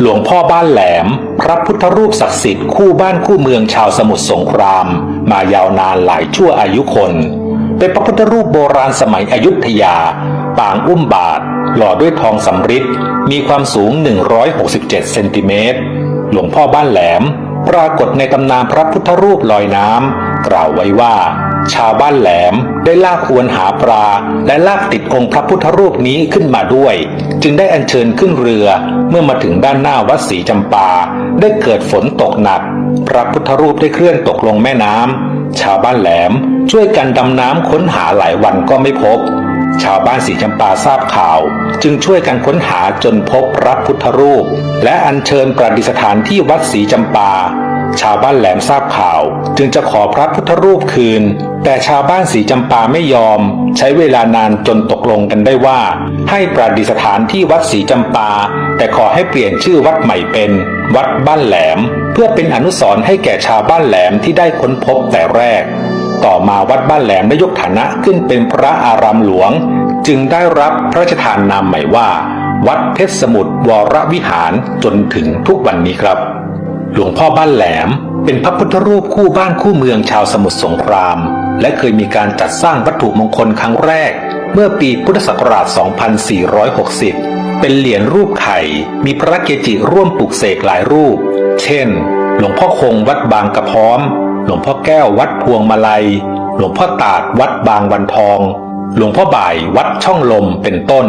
หลวงพ่อบ้านแหลม พระพุทธรูปศักดิ์สิทธิ์คู่บ้านคู่เมืองชาวสมุทรสงคราม มายาวนานหลายชั่วอายุคน เป็นพระพุทธรูปโบราณสมัยอยุธยา ปางอุ้มบาท หล่อด้วยทองสำริดมีความสูง 167 เซนติเมตรหลวงพ่อบ้านแหลม ปรากฏในตำนานพระพุทธรูปลอยน้ำกล่าวไว้ว่า ชาวบ้านแหลมได้ลากอวนหาปลา และลากติดองค์พระพุทธรูปนี้ขึ้นมาด้วย จึงได้อัญเชิญขึ้นเรือ เมื่อมาถึงด้านหน้าวัดศรีจำปา ได้เกิดฝนตกหนัก พระพุทธรูปได้เคลื่อนตกลงแม่น้ำชาวบ้านแหลมช่วยกันดำน้ำค้นหาหลายวันก็ไม่พบ ชาวบ้านสีจำปาทราบข่าว จึงช่วยกันค้นหาจนพบพระพุทธรูป และอัญเชิญประดิษฐานที่วัดศรีจำปา ชาวบ้านแหลมทราบข่าว จึงจะขอพระพุทธรูปคืน แต่ชาวบ้านสีจำปาไม่ยอม ใช้เวลานานจนตกลงกันได้ว่า ให้ประดิษฐานที่วัดศรีจำปา แต่ขอให้เปลี่ยนชื่อวัดใหม่เป็น วัดบ้านแหลม เพื่อเป็นอนุสรณ์ให้แก่ชาวบ้านแหลมที่ได้ค้นพบแต่แรก ต่อมาวัดบ้านแหลมได้ยกฐานะขึ้นเป็นพระอารามหลวง จึงได้รับพระราชทานนามใหม่ว่า วัดเพชรสมุทรวรวิหารจนถึงทุกวันนี้ครับ หลวงพ่อบ้านแหลม เป็นพระพุทธรูปคู่บ้านคู่เมืองชาวสมุทรสงคราม และเคยมีการจัดสร้างวัตถุมงคลครั้งแรก เมื่อปีพุทธศักราช 2460 เป็นเหรียญรูปไข่ มีพระเกจิร่วมปลูกเสกหลายรูป เช่น หลวงพ่อคงวัดบางกระพร้อม หลวงพ่อแก้ววัดพวงมาลัย หลวงพ่อตาดวัดบางวันทอง หลวงพ่อบ่ายวัดช่องลมเป็นต้น